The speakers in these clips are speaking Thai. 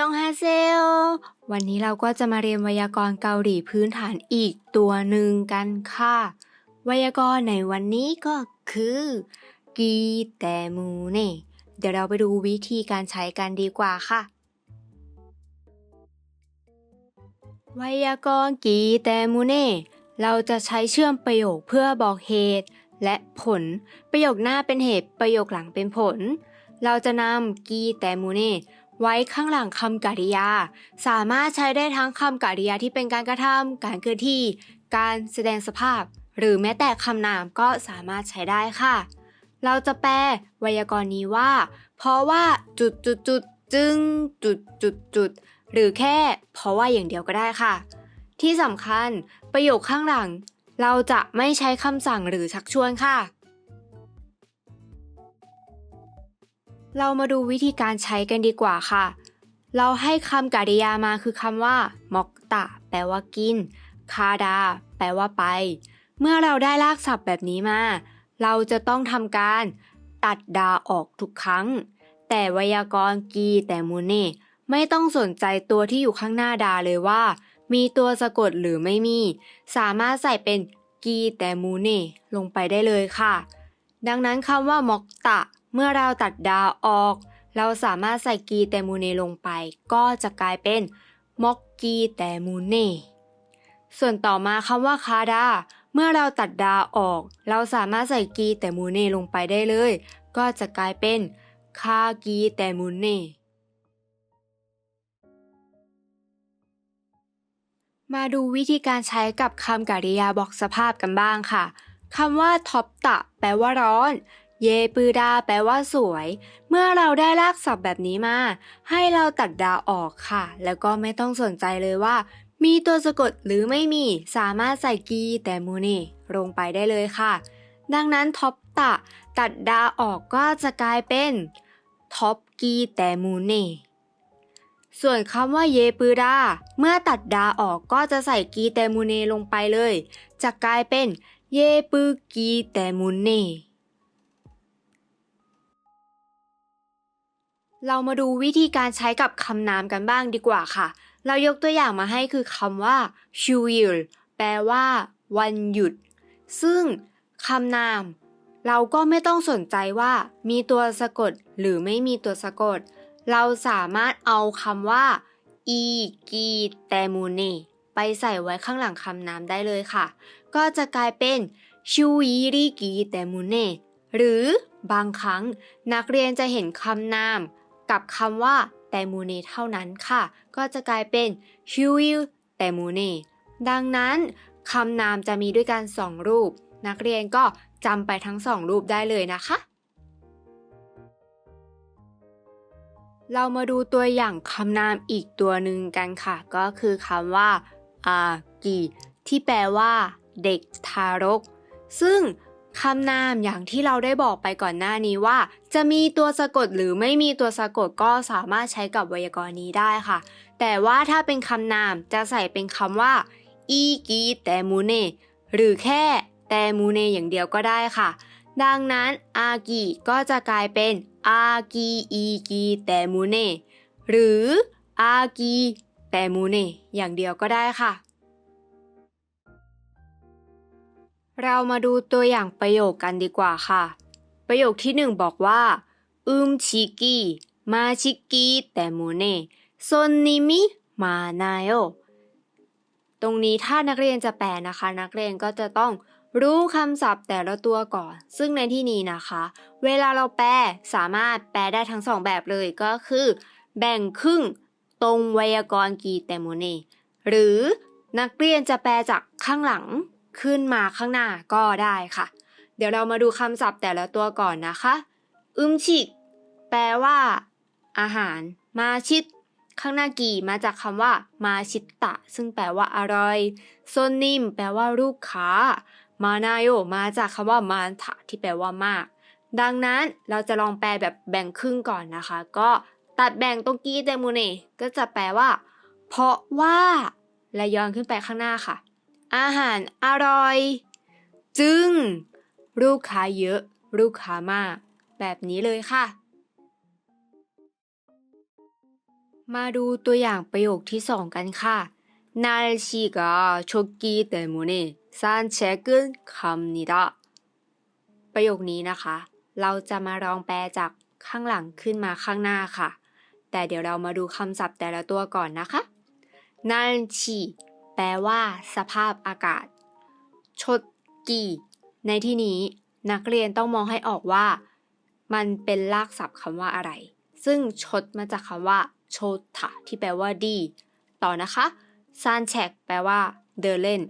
ยองฮาเซโอวันนี้เราก็จะมาเรียนไวยากรณ์เกาหลีพื้นฐานอีกตัวหนึ่งกันค่ะ ไวยากรณ์ในวันนี้ก็คือกีแตมูเน่เดี๋ยวเราไปดูวิธีการใช้กันดีกว่าค่ะ ไวยากรณ์กีแตมูเน่เราจะใช้เชื่อมประโยคเพื่อบอกเหตุและผล ประโยคหน้าเป็นเหตุประโยคหลังเป็นผล เราจะนำกีแตมูเน่ ไว้ข้างหลังคำกริยา สามารถใช้ได้ทั้งคำกริยาที่เป็นการกระทำการเคลื่อนที่ การแสดงสภาพ หรือแม้แต่คำนามก็สามารถใช้ได้ค่ะ เราจะแปลไวยากรณ์นี้ว่า เพราะว่าจุดจุดจุดจึงจุดจุดจุดหรือแค่ เพราะว่าอย่างเดียวก็ได้ค่ะ ที่สำคัญประโยคข้างหลัง เราจะไม่ใช้คำสั่งหรือชักชวนค่ะ เรามาดูวิธีการใช้กันดีกว่าค่ะ เราให้คำกริยามาคือคำว่า มอกตะ แปลว่ากิน คาดา แปลว่าไป เมื่อเราได้ลากศัพท์แบบนี้มา เราจะต้องทำการ ตัดดาออกทุกครั้ง แต่ไวยากรณ์กีแต่มูเน่ไม่ต้องสนใจตัวที่อยู่ข้างหน้าดาเลยว่า มีตัวสะกดหรือไม่มี สามารถใส่เป็นกีแต่มูเน่ลงไปได้เลยค่ะ ดังนั้นคำว่ามอกตะ เมื่อเราตัดดาออก เราสามารถใส่กีแตมูเนลงไป ก็จะกลายเป็นมอกกีแตมูเน่ส่วนต่อมาคำว่าคาดา เมื่อเราตัดดาออก เราสามารถใส่กีแตมูเน่ลงไปได้เลย ก็จะกลายเป็นคากีแตมูเน่มาดูวิธีการใช้กับคำกริยาบอกสภาพกันบ้างค่ะคำว่าท็อปตะ แปลว่าร้อน เยปือดาแปลว่าสวย เมื่อเราได้ลากศัพท์แบบนี้มา ให้เราตัดดาออกค่ะ แล้วก็ไม่ต้องสนใจเลยว่า มีตัวสะกดหรือไม่มี สามารถใส่กีแต่มูเน่ลงไปได้เลยค่ะ ดังนั้นท็อปตะ ตัดดาออกก็จะกลายเป็นท็อปกีแต่มูเน่ส่วนคำว่าเยปือดา เมื่อตัดดาออกก็จะใส่กีแต่มูเน่ลงไปเลย จะกลายเป็นเยปือกีแต่มูเน่ เรามาดูวิธีการใช้กับคำนามกันบ้างดีกว่าค่ะ เรายกตัวอย่างมาให้คือคำว่าชูยิลแปลว่า วันหยุด ซึ่งคำนาม เราก็ไม่ต้องสนใจว่า มีตัวสะกดหรือไม่มีตัวสะกด เราสามารถเอาคำว่า อีกีแตมูเนไปใส่ไว้ข้างหลังคำนามได้เลยค่ะ ก็จะกลายเป็นชูยิริกีแตมูเนหรือบางครั้งนักเรียนจะเห็นคำนาม กับคำว่าแตมูเนเท่านั้นค่ะ ก็จะกลายเป็นชูยิแตมูเนดังนั้นคำนามจะมีด้วยกันสองรูป นักเรียนก็จำไปทั้งสองรูปได้เลยนะคะ เรามาดูตัวอย่างคำนามอีกตัวหนึ่งกันค่ะ ก็คือคำว่าอากิที่แปลว่า เด็กทารก ซึ่ง คำนามอย่างที่เราได้บอกไปก่อนหน้านี้ว่า จะมีตัวสะกดหรือไม่มีตัวสะกดก็สามารถใช้กับไวยากรณ์นี้ได้ค่ะ แต่ว่าถ้าเป็นคำนามจะใส่เป็นคำว่าอีกีแต่มูเนหรือแค่แต่มูเนอย่างเดียวก็ได้ค่ะ ดังนั้นอากิก็จะกลายเป็นอากิอีกีแต่มูเนหรืออากิแต่มูเนอย่างเดียวก็ได้ค่ะ เรามาดูตัวอย่างประโยคกันดีกว่าค่ะ ประโยคที่หนึ่งบอกว่าอึมชิกิมาชิกิแต่โมเน่ซนนิมิมานาโยตรงนี้ถ้านักเรียนจะแปลนะคะ นักเรียนก็จะต้องรู้คำศัพท์แต่ละตัวก่อน ซึ่งในที่นี้นะคะ เวลาเราแปลสามารถแปลได้ทั้งสองแบบเลยก็คือ แบ่งครึ่งตรงไวยากรณ์กีแต่โมเน่หรือนักเรียนจะแปลจากข้างหลัง ขึ้นมาข้างหน้าก็ได้ค่ะ เดี๋ยวเรามาดูคำศัพท์แต่ละตัวก่อนนะคะอึมชิกแปลว่า อาหาร มาชิด ข้างหน้ากี่มาจากคำว่า มาชิตตะ ซึ่งแปลว่าอร่อยโซนนิมแปลว่าลูกค้า มานาโยมาจากคำว่า มานทะที่แปลว่ามาก ดังนั้นเราจะลองแปลแบบแบ่งครึ่งก่อนนะคะ ก็ตัดแบ่งตรงกีเตมูเนก็จะแปลว่า เพราะว่าและย้อนขึ้นไปข้างหน้าค่ะ อาหารอร่อย จึง ลูกค้าเยอะ ลูกค้ามาก แบบนี้เลยค่ะ มาดูตัวอย่างประโยคที่สองกันค่ะ날씨가좋기때문에산책은갑니다ประโยคนี้นะคะ เราจะมาลองแปลจากข้างหลังขึ้นมาข้างหน้าค่ะ แต่เดี๋ยวเรามาดูคำศัพท์แต่ละตัวก่อนนะคะ날씨แป ลว่า สภาพอากาศ ชดกีในที่นี้นักเรียนต้องมองให้ออกว่า มันเป็นลากศัพท์คำว่าอะไร ซึ่งชดมาจากคำว่าโชทะที่แปลว่าดี ต่อนะคะซานแชกแปลว่า เดินเล่น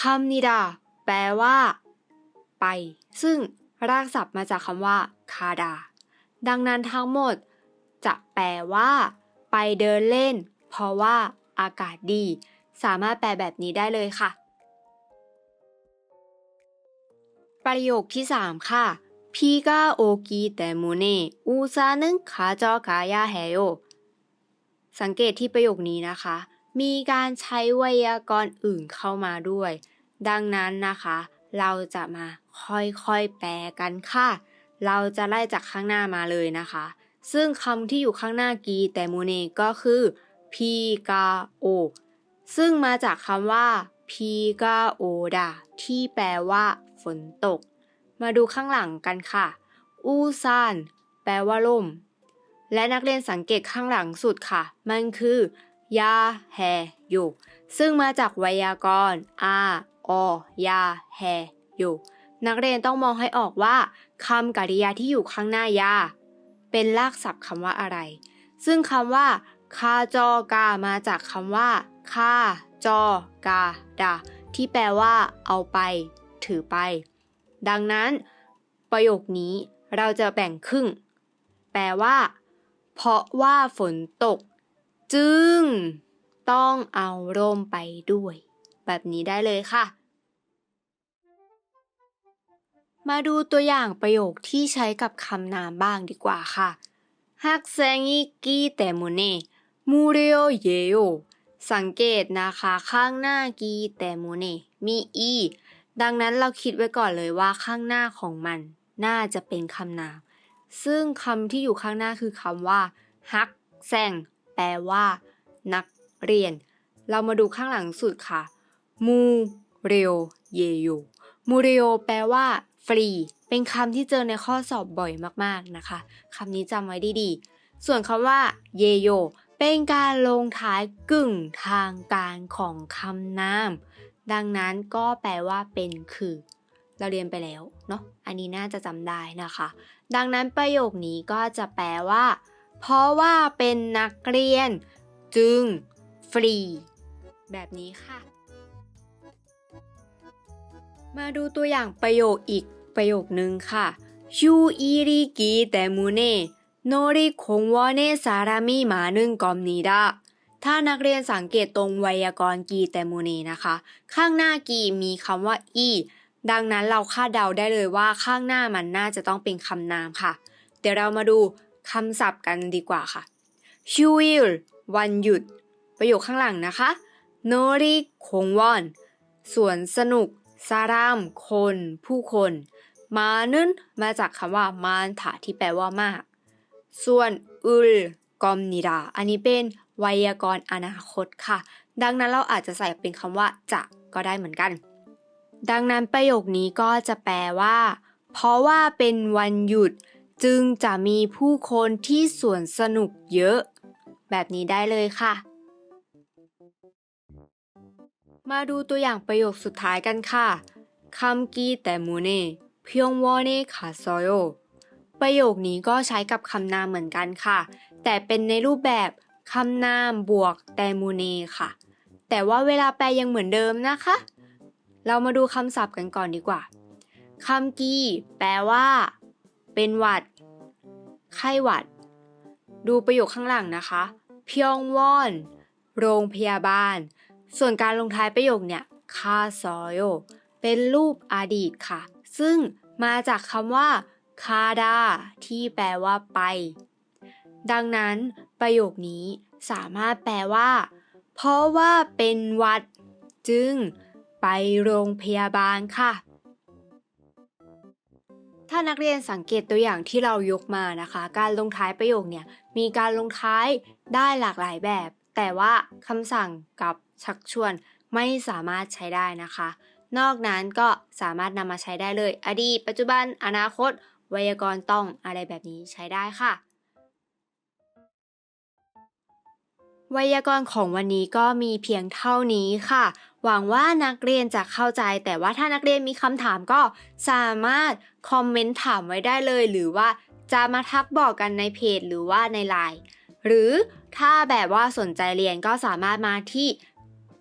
คำนิดา แปลว่า ไป ซึ่งรากศัพท์มาจากคำว่า คาดา ดังนั้นทั้งหมด จะแปลว่า ไปเดินเล่น เพราะว่าอากาศดี สามารถแปลแบบนี้ได้เลยค่ะ ประโยคที่ 3 ค่ะพี่กาโอกิแต่มูเน่อูซานึงขาจอกายาแฮโยสังเกตที่ประโยคนี้นะคะ มีการใช้ไวยากรณ์อื่นเข้ามาด้วย ดังนั้นนะคะ เราจะมาค่อยๆแปลกันค่ะ เราจะไล่จากข้างหน้ามาเลยนะคะ ซึ่งคำที่อยู่ข้างหน้ากีแต่มูเน่ก็คือพีกาโอ ซึ่งมาจากคำว่าพีกาโอดาที่แปลว่า ฝนตก มาดูข้างหลังกันค่ะ อูซานแปลว่าล่ม และนักเรียนสังเกตข้างหลังสุดค่ะ มันคือยาแฮอยู่ซึ่งมาจากไวยากรณ์อาอยาแฮอยู่นักเรียนต้องมองให้ออกว่าคำกริยาที่อยู่ข้างหน้ายา เป็นลากศัพท์คำว่าอะไร ซึ่งคำว่าคาจอกามาจากคำว่า ค่า จอ กา ดา ที่แปลว่า เอาไป ถือไป ดังนั้น ประโยคนี้เราจะแบ่งครึ่ง แปลว่า เพราะว่าฝนตก จึง ต้องเอาร่มไปด้วย แบบนี้ได้เลยค่ะ มาดูตัวอย่างประโยคที่ใช้กับคำนามบ้างดีกว่าค่ะฮักเซงิกีแต่โมเสังเกตนะคะข้างหน้ากีแต่โมเนมีอีดังนั้นเราคิดไว้ก่อนเลยว่าข้างหน้าของมัน น่าจะเป็นคำนาม ซึ่งคำที่อยู่ข้างหน้าคือคำว่าฮักแซงแปลว่า นักเรียน เรามาดูข้างหลังสุดค่ะมูเรโอเยโยมูเรโอแปลว่าฟรี เป็นคำที่เจอในข้อสอบบ่อยมากๆนะคะคำนี้จำไว้ดีๆ ส่วนคำว่าเยโย เป็นการลงท้ายกึ่งทางการของคำนาม ดังนั้นก็แปลว่าเป็นคือ เราเรียนไปแล้วเนาะ อันนี้น่าจะจำได้นะคะ ดังนั้นประโยคนี้ก็จะแปลว่า เพราะว่าเป็นนักเรียน จึง ฟรี แบบนี้ค่ะ มาดูตัวอย่างประโยคอีกประโยคนึงค่ะยูอิริกิเตมูเน โนริคงวเนสารามิมานึงกอมนีดาถ้านักเรียนสังเกตตรงไวยากรณ์กีแต่มูเนนะคะ ข้างหน้ากีมีคำว่าอีดังนั้นเราคาดเดาได้เลยว่าข้างหน้ามันน่าจะต้องเป็นคำนามค่ะ เดี๋ยวเรามาดูคำศัพท์กันดีกว่าค่ะชูวิลวันหยุด ประโยคข้างหลังนะคะโนริคงวอนสวนสนุกซาราม คน ผู้คน มานึนมาจากคำว่า มานถาที่แปลว่ามาก ส่วนอุลกอมนิดา อันนี้เป็นไวยากรณ์อนาคตค่ะ ดังนั้นเราอาจจะใส่เป็นคำว่าจะก็ได้เหมือนกัน ดังนั้นประโยคนี้ก็จะแปลว่า เพราะว่าเป็นวันหยุดจึงจะมีผู้คนที่สวนสนุกเยอะ แบบนี้ได้เลยค่ะ มาดูตัวอย่างประโยคสุดท้ายกันค่ะคำกีแต่มูเน่เพียงวอเน่ขาซอยโอ ประโยคนี้ก็ใช้กับคำนามเหมือนกันค่ะ แต่เป็นในรูปแบบคำนามบวกแตมูเน่ค่ะ แต่ว่าเวลาแปลยังเหมือนเดิมนะคะ เรามาดูคำศัพท์กันก่อนดีกว่าคำกีแปลว่า เป็นหวัด ไข้หวัด ดูประโยคข้างหลังนะคะเพียงวอน โรงพยาบาล ส่วนการลงท้ายประโยคเนี่ยคาซอยโอเป็นรูปอดีตค่ะ ซึ่งมาจากคำว่า คาดาที่แปลว่าไป ดังนั้น ประโยคนี้สามารถแปลว่า เพราะว่าเป็นวัด จึงไปโรงพยาบาลค่ะ ถ้านักเรียนสังเกตตัวอย่างที่เรายกมานะคะ การลงท้ายประโยคเนี่ยมีการลงท้ายได้หลากหลายแบบ แต่ว่าคำสั่งกับชักชวนไม่สามารถใช้ได้นะคะ นอกนั้นก็สามารถนำมาใช้ได้เลย อดีต ปัจจุบัน อนาคต ไวยากรณ์ต้องอะไรแบบนี้ใช้ได้ค่ะ ไวยากรณ์ของวันนี้ก็มีเพียงเท่านี้ค่ะ หวังว่านักเรียนจะเข้าใจ แต่ว่าถ้านักเรียนมีคำถามก็สามารถคอมเมนต์ถามไว้ได้เลย หรือว่าจะมาทักบอกกันในเพจหรือว่าในไลน์หรือถ้าแบบว่าสนใจเรียนก็สามารถมาที่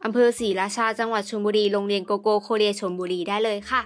อำเภอศรีราชาจังหวัดชลบุรี โรงเรียนโกโก้โคเรียชลบุรีได้เลยค่ะ